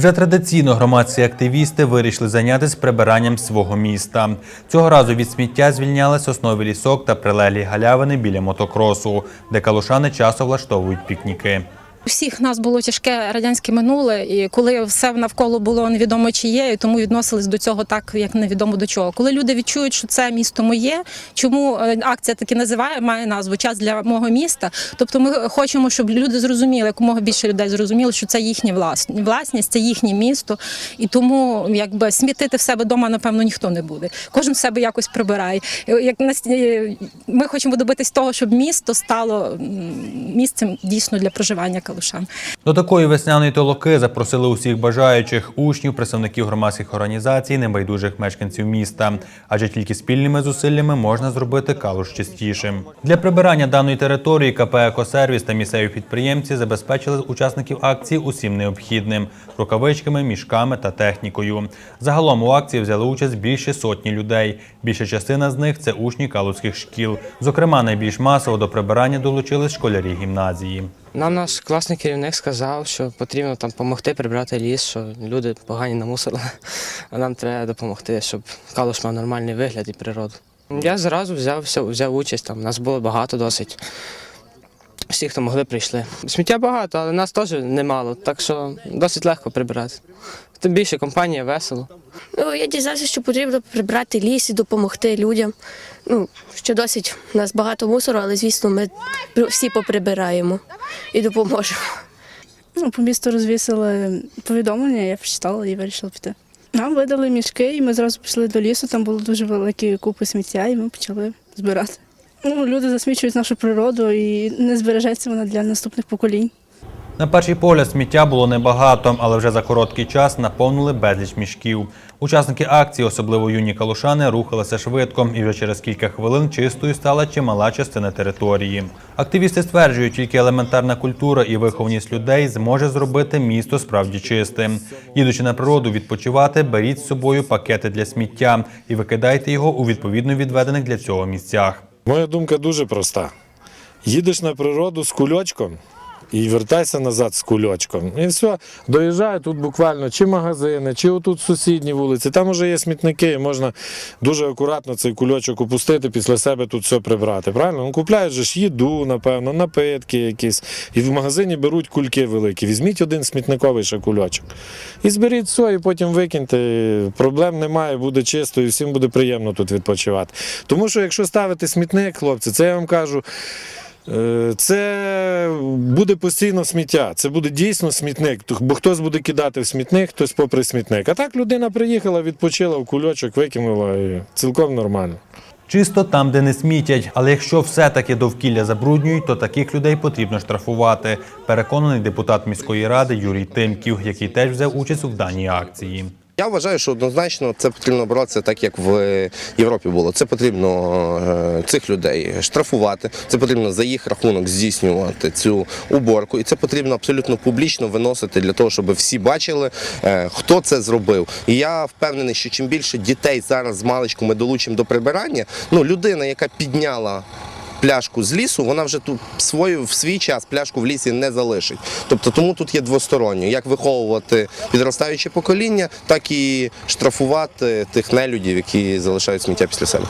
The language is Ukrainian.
Вже традиційно громадські активісти вирішили зайнятися прибиранням свого міста. Цього разу від сміття звільняли сосновий лісок та прилеглі галявини біля мотокросу, де калушани часто влаштовують пікніки. Всіх нас було тяжке радянське минуле, і коли все навколо було невідомо чиє, і тому відносились до цього так, як невідомо до чого. Коли люди відчують, що це місто моє, чому е, акція таки називає, має назву час для мого міста. Тобто ми хочемо, щоб люди зрозуміли, якомога більше людей зрозуміли, що це їхня власність, це їхнє місто, і тому якби смітити в себе вдома, напевно, ніхто не буде. Кожен в себе якось прибирає. Як нас- е, ми хочемо добитись того, щоб місто стало місцем дійсно для проживання калушан. До такої весняної толоки запросили усіх бажаючих учнів, представників громадських організацій, небайдужих мешканців міста. Адже тільки спільними зусиллями можна зробити калуш чистішим. Для прибирання даної території КП «Екосервіс» та місцеві підприємці забезпечили учасників акції усім необхідним рукавичками, мішками та технікою. Загалом у акції взяли участь більше сотні людей. Більша частина з них це учні калузьких шкіл. Зокрема, найбільш масово до прибирання долучились школярі гімназії. Нам наш класний керівник сказав, що потрібно там допомогти прибрати ліс, що люди погані намусорили, а нам треба допомогти, щоб калуш мав нормальний вигляд і природу. Я зразу взяв, взяв участь, там нас було багато досить. Всі, хто могли, прийшли. Сміття багато, але нас теж немало, так що досить легко прибирати. Тим більше компанія весело. Ну, я дізнався, що потрібно прибрати ліс і допомогти людям. Ну, що досить у нас багато мусору, але звісно, ми всі поприбираємо і допоможемо. Ну, по місту розвісили повідомлення, я прочитала і вирішила піти. Нам видали мішки, і ми зразу пішли до лісу. Там були дуже великі купи сміття, і ми почали збирати. Ну, люди засмічують нашу природу і не збережеться вона для наступних поколінь. На перший погляд сміття було небагато, але вже за короткий час наповнили безліч мішків. Учасники акції, особливо юні калушани, рухалися швидко, і вже через кілька хвилин чистою стала чимала частина території. Активісти стверджують, тільки елементарна культура і вихованість людей зможе зробити місто справді чистим. Їдучи на природу відпочивати, беріть з собою пакети для сміття і викидайте його у відповідно відведених для цього місцях. Моя думка дуже проста. Їдеш на природу з кульочком і вертайся назад з кульочком. І все, доїжджаю тут буквально чи магазини, чи отут сусідні вулиці. Там вже є смітники, і можна дуже акуратно цей кульочок опустити, після себе тут все прибрати. Правильно? Ну, купляють же ж їду, напевно, напитки якісь. І в магазині беруть кульки великі. Візьміть один смітниковий ще кульочок. І зберіть все, і потім викиньте. Проблем немає, буде чисто і всім буде приємно тут відпочивати. Тому що якщо ставити смітник, хлопці, це я вам кажу. Е, Це буде постійно сміття, це буде дійсно смітник. Бо хтось буде кидати в смітник, хтось попри смітник. А так людина приїхала, відпочила в кульочок, викинула і цілком нормально. Чисто там, де не смітять. Але якщо все-таки довкілля забруднюють, то таких людей потрібно штрафувати. Переконаний депутат міської ради Юрій Тимків, який теж взяв участь у даній акції. Я вважаю, що однозначно це потрібно боротися так, як в Європі було. Це потрібно е, цих людей штрафувати, це потрібно за їх рахунок здійснювати цю уборку, і це потрібно абсолютно публічно виносити для того, щоб всі бачили, е, хто це зробив. І я впевнений, що чим більше дітей зараз з маличку ми долучимо до прибирання, ну людина, яка підняла. Пляшку з лісу, вона вже тут свою в свій час пляшку в лісі не залишить. Тобто тому тут є двосторонньо, як виховувати підростаюче покоління, так і штрафувати тих нелюдів, які залишають сміття після себе.